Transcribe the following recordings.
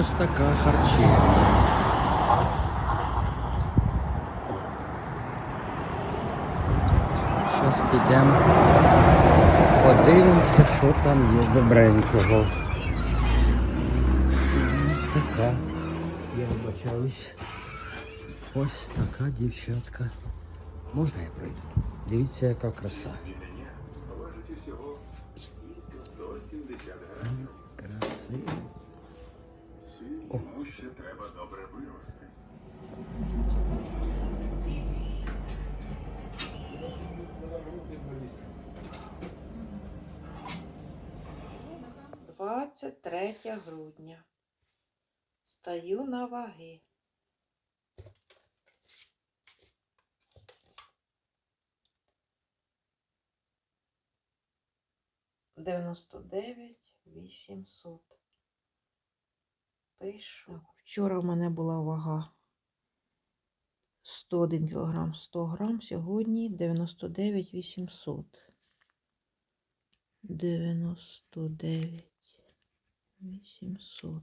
ось така харчівня. Зараз підемо подивимося, що там є добренького. Така. Я вибачаюсь. Ось така дівчатка. Можна я пройду? Дивіться, яка краса. Важить усього близько 170 грамів. Красиво. Йому ще треба добре вирости. Двадцять третє грудня. Стаю на ваги. Дев'яносто дев'ять вісімсот. Пишу. Вчора в мене була вага 101 кг 100 грам, сьогодні 99 800. 99 800.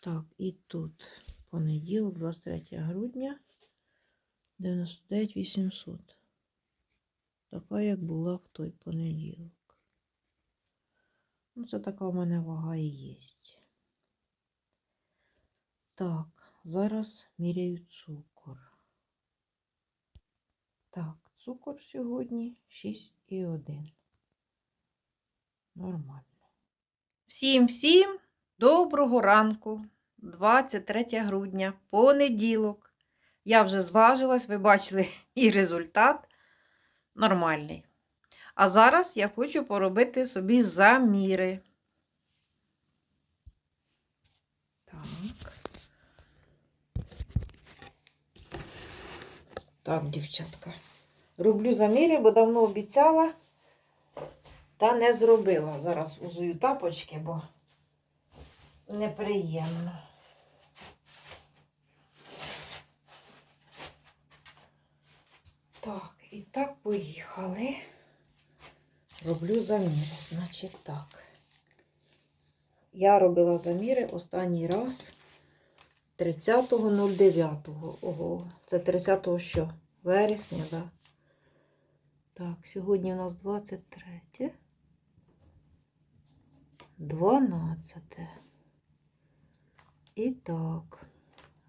Так, і тут понеділок, 23 грудня, 99 800. Така, як була в той понеділок. Ну, це така в мене вага і є. Так, зараз міряю цукор. Так, цукор сьогодні 6,1. Нормально. Всім всім доброго ранку. 23 грудня, понеділок. Я вже зважилась, ви бачили мій результат нормальний. А зараз я хочу поробити собі заміри. Так. Так, дівчатка. Роблю заміри, бо давно обіцяла та не зробила. Зараз узую тапочки, бо неприємно. Так, і так поїхали. Роблю заміри, значить так. Я робила заміри останній раз 30.09. Ого, це 30 що? Вересня, так? Да? Так, сьогодні у нас 23. 12. І так,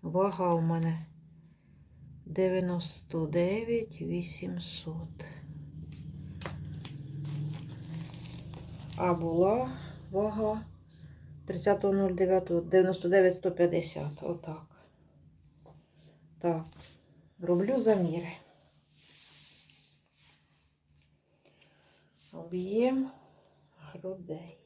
вага у мене 99 800. А була вага 30.09 99 150. Отак. Так, роблю заміри. Об'єм грудей.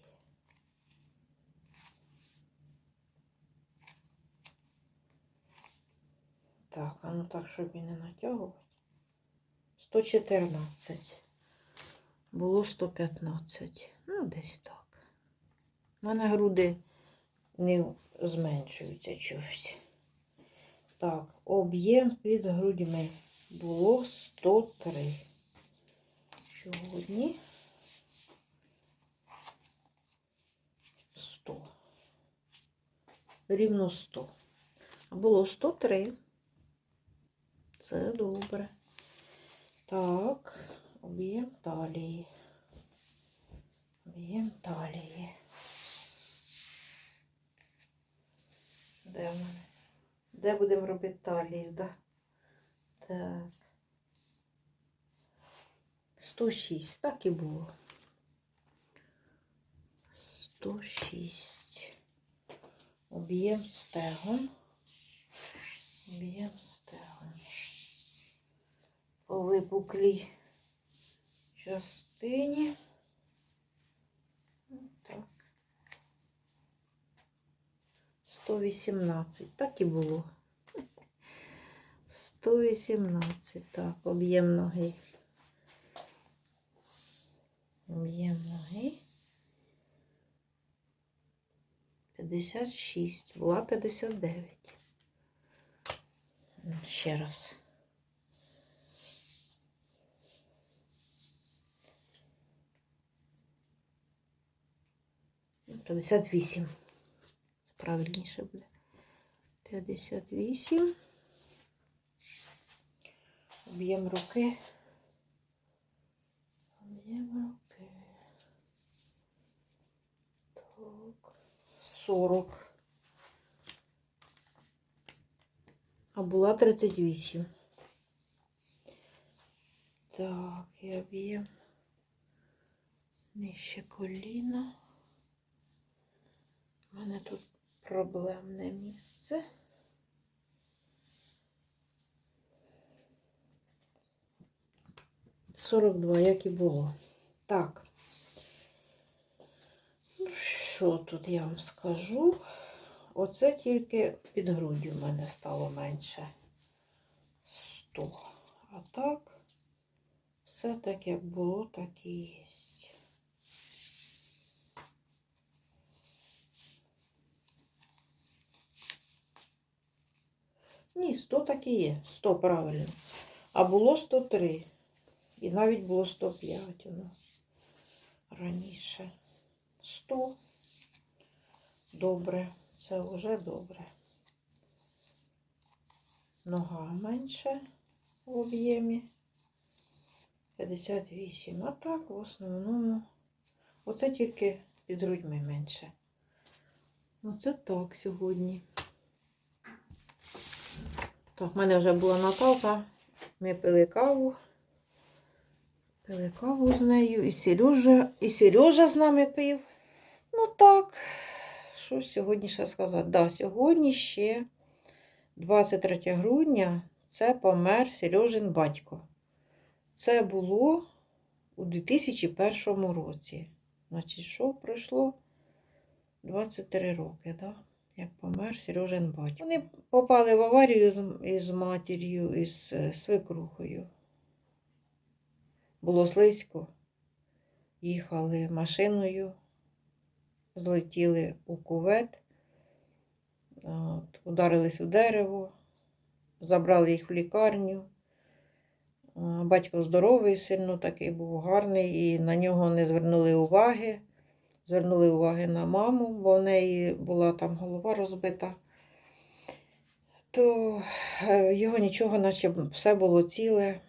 Так, а ну так, щоб і не натягувати. 114. Було 115. Ну, десь так. У мене груди не зменшуються чогось. Так, об'єм під грудьми було 103. Сьогодні 100. Рівно 100. А було 103. Це добре. Так, об'єм талії. Об'єм талії. Де в мене? Де будемо робити талію, да? Так. 106, так і було. 106. Об'єм стегон. Об'єм стегон. По випуклій частині. Так. 118. Так і було. 118. Так, об'єм ноги. Об'єм ноги. 56. Була 59. Ще раз. П'ятдесят вісім. Правильніше буде. 58. Об'єм руки. Об'єм руки. Так. 40. А була 38. Так, і об'єм нижче коліна. У мене тут проблемне місце. Сорок два, як і було. Так. Ну, що тут я вам скажу? Оце тільки під груддю в мене стало менше 100. А так, все так, як було, так і є. Ні, 100 так і є. 100 правильно. А було 103. І навіть було 105 у нас раніше. 100. Добре. Це вже добре. Нога менше в об'ємі. 58. А так, в основному, оце тільки під грудьми менше. Оце так сьогодні. Так, в мене вже була накалка. Ми пили каву. Пили каву з нею. І Сережа, і Сережа з нами пив. Ну так, що сьогодні ще сказати? Да, сьогодні ще 23 грудня це помер Сережин батько. Це було у 2001 році. Значить, що пройшло 23 роки, да? Як помер Сережин батько. Вони попали в аварію з, із матір'ю, із е, свекрухою. Було слизько. Їхали машиною, злетіли у кувет, от, ударились у дерево, забрали їх в лікарню. Батько здоровий, сильно такий був гарний, і на нього не звернули уваги. Звернули уваги на маму, бо в неї була там голова розбита. То е, його нічого, наче все було ціле,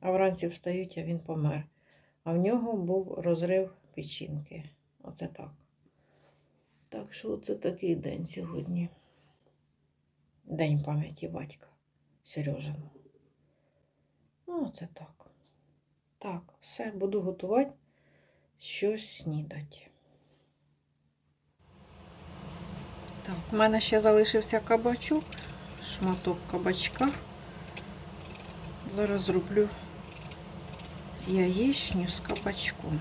а вранці встають, а він помер. А в нього був розрив печінки. Оце так. Так що це такий день сьогодні. День пам'яті батька Сережину. Ну, оце так. Так, все, буду готувати щось снідати. Так, у мене ще залишився кабачок, шматок кабачка. Зараз зроблю яєчню з кабачком.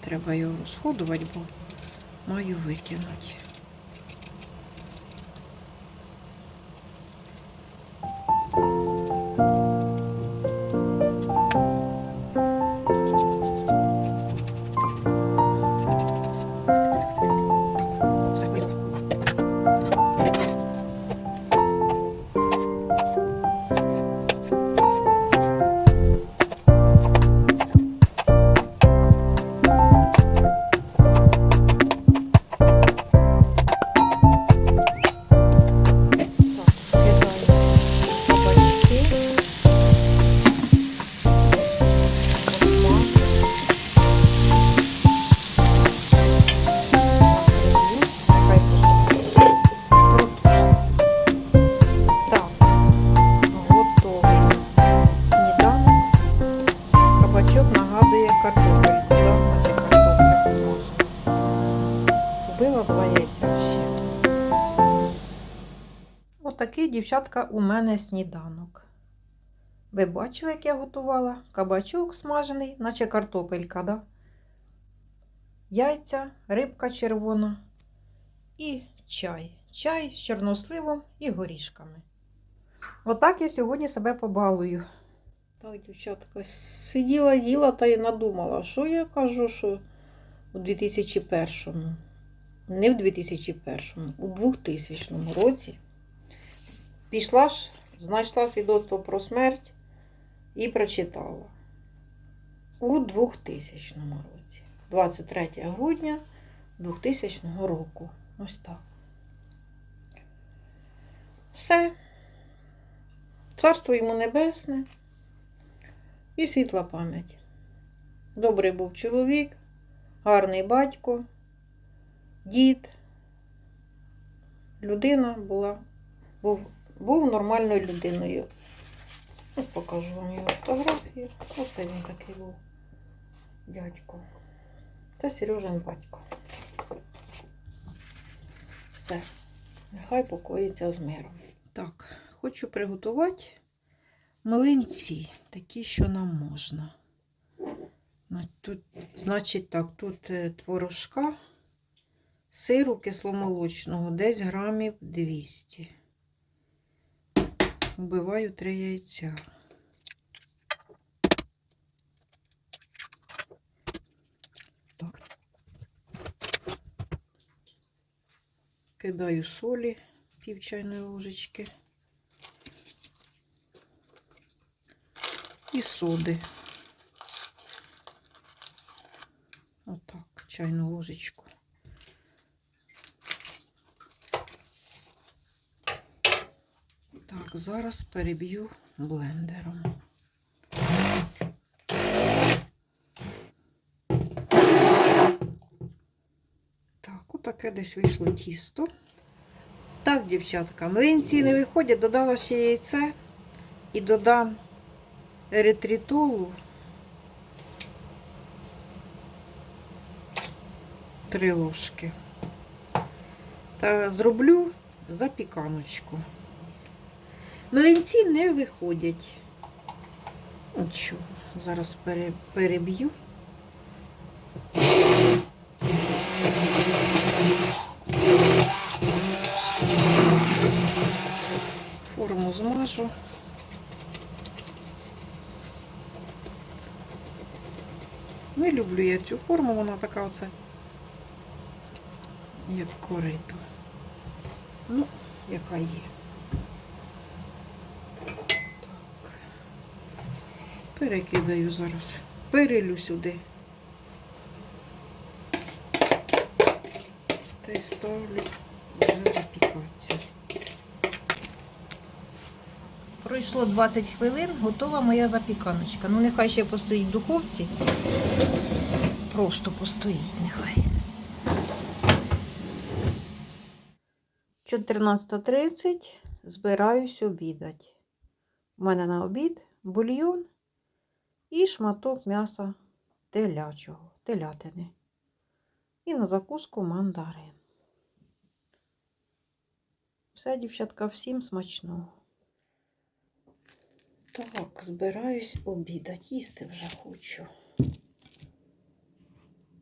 Треба його розходувати, бо маю викинути. Отакий, дівчатка, у мене сніданок. Ви бачили, як я готувала? Кабачок смажений, наче картопелька, да? Яйця, рибка червона і чай. Чай з чорносливом і горішками. Отак я сьогодні себе побалую. Так, дівчатка, сиділа, їла та й надумала, що я кажу, що у 2001-му, не в 2001-му, у 2000 році пішла ж, знайшла свідоцтво про смерть і прочитала. У 2000 році, 23 грудня 2000 року. Ось так. Все. Царство йому небесне і світла пам'ять. Добрий був чоловік, гарний батько, дід. Людина була, був, був нормальною людиною. Ось покажу вам його фотографію. Оце він такий був дядько. Це Сережин батько. Все. Нехай покоїться з миром. Так, хочу приготувати млинці, такі, що нам можна. Тут, значить так, тут е, творожка, сиру кисломолочного, десь грамів 200. Вбиваю три яйця. Так. Кидаю солі пів чайної ложечки. І соди. Отак, чайну ложечку. Так, зараз переб'ю блендером. Так, отаке десь вийшло тісто. Так, дівчатка, млинці не виходять, додала ще яйце і додам еритритолу. Три ложки. Та зроблю запіканочку. Млинці не виходять. Нічого, зараз переб'ю. Форму змажу. Не люблю я цю форму, вона така оце, як корито. Ну, яка є. Перекидаю зараз. Перелю сюди. Та й ставлю вже запікатися. Пройшло 20 хвилин, готова моя запіканочка. Ну, нехай ще постоїть в духовці. Просто постоїть, нехай. 14.30 збираюсь обідати. У мене на обід бульйон і шматок м'яса телячого, телятини. І на закуску мандарин. Все, дівчатка, всім смачного. Так, збираюсь обідати. Їсти вже хочу.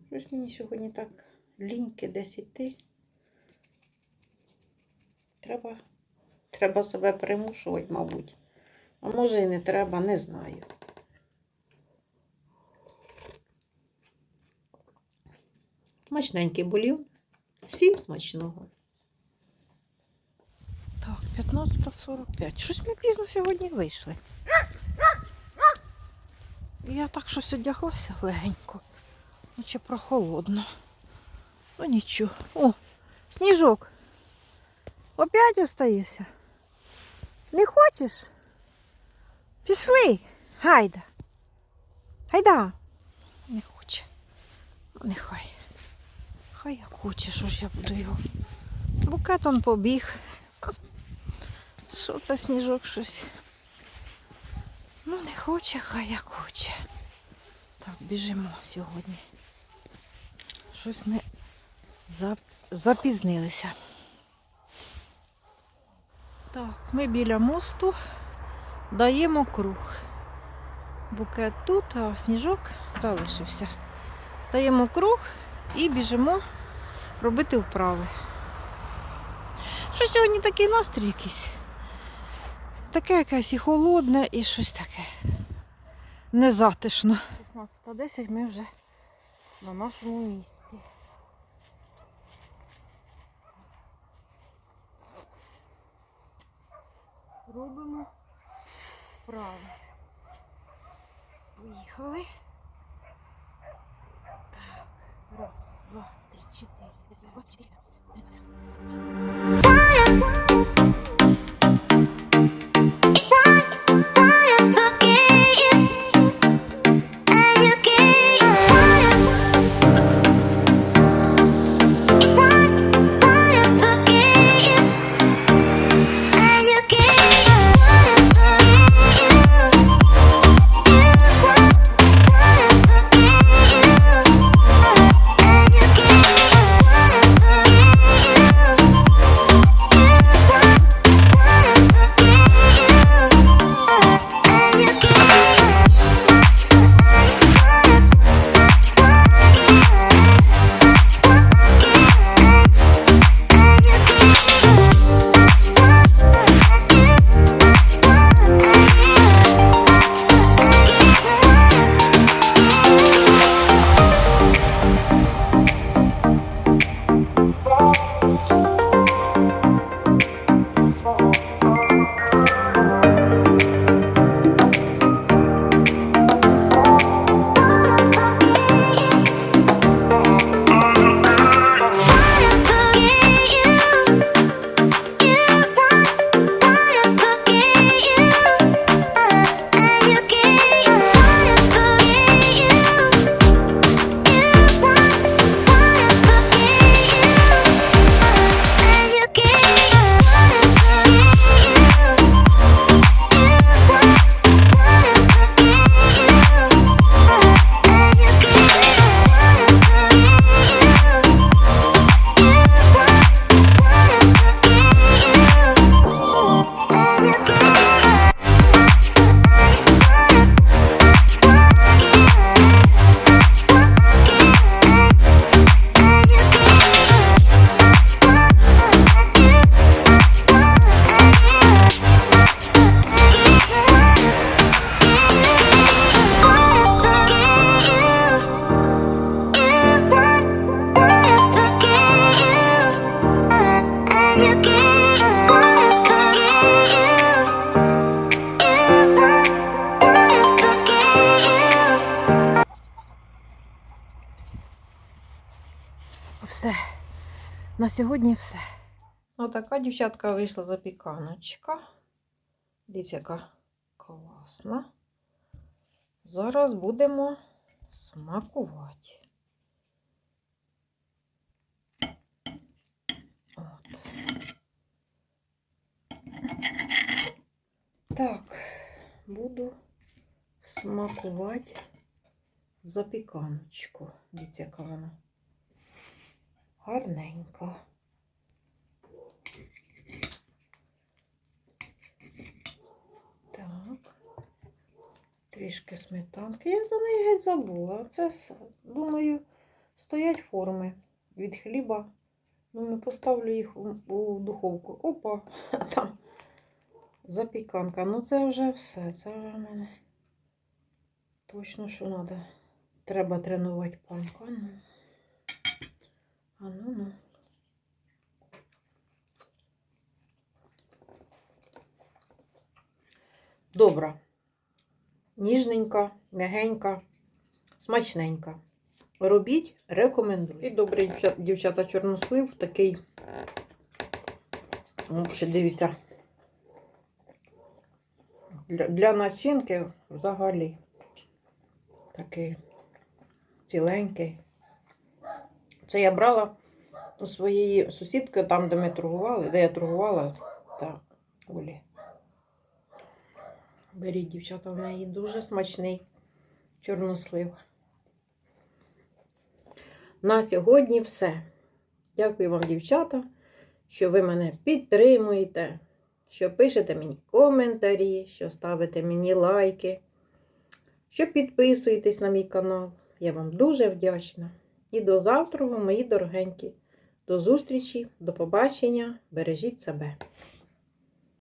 Щось мені сьогодні так ліньки десь іти. Треба, треба себе примушувати, мабуть. А може і не треба, не знаю. Смачненький бульйон. Всім смачного. Так, 15.45. Щось ми пізно сьогодні вийшли. Я так щось одяглася легенько. Наче прохолодно. Ну нічого. О, сніжок. Опять остаєшся? Не хочеш? Пішли. Гайда. Гайда. Не хоче. Ну, нехай. Хай як хоче, що ж я буду його. Букетом побіг. Що це сніжок щось? Ну, не хоче, хай як хоче. Так, біжимо сьогодні. Щось ми зап- запізнилися. Так, ми біля мосту даємо круг. Букет тут, а сніжок залишився. Даємо круг і біжимо робити вправи. Що сьогодні такий настрій якийсь? Таке якесь і холодне, і щось таке. Незатишно. 16.10 ми вже на нашому місці. Робимо вправи. Поїхали. Раз, два, три, Все. Сьогодні все. Отака дівчатка вийшла запіканочка. Дивіться, яка класна. Зараз будемо смакувати. От. Так, буду смакувати запіканочку. Дивіться, яка вона гарненька. Так. Трішки сметанки. Я за неї геть забула. Це все. Думаю, стоять форми від хліба. Думаю, поставлю їх у, духовку. Опа, там запіканка. Ну це вже все. Це вже в мене точно що треба. Треба тренувати панька. Ну. А ну ну. Добра. Ніжненька, м'ягенька, смачненька. Робіть, рекомендую. І дівча- дівчата, чорнослив такий. О, ще дивіться. Для, для начинки взагалі такий ціленький. Це я брала у своєї сусідки, там, де ми торгували, де я торгувала, та Олі. Беріть, дівчата, в неї дуже смачний чорнослив. На сьогодні все. Дякую вам, дівчата, що ви мене підтримуєте, що пишете мені коментарі, що ставите мені лайки, що підписуєтесь на мій канал. Я вам дуже вдячна. І до завтра, мої дорогенькі. До зустрічі, до побачення. Бережіть себе.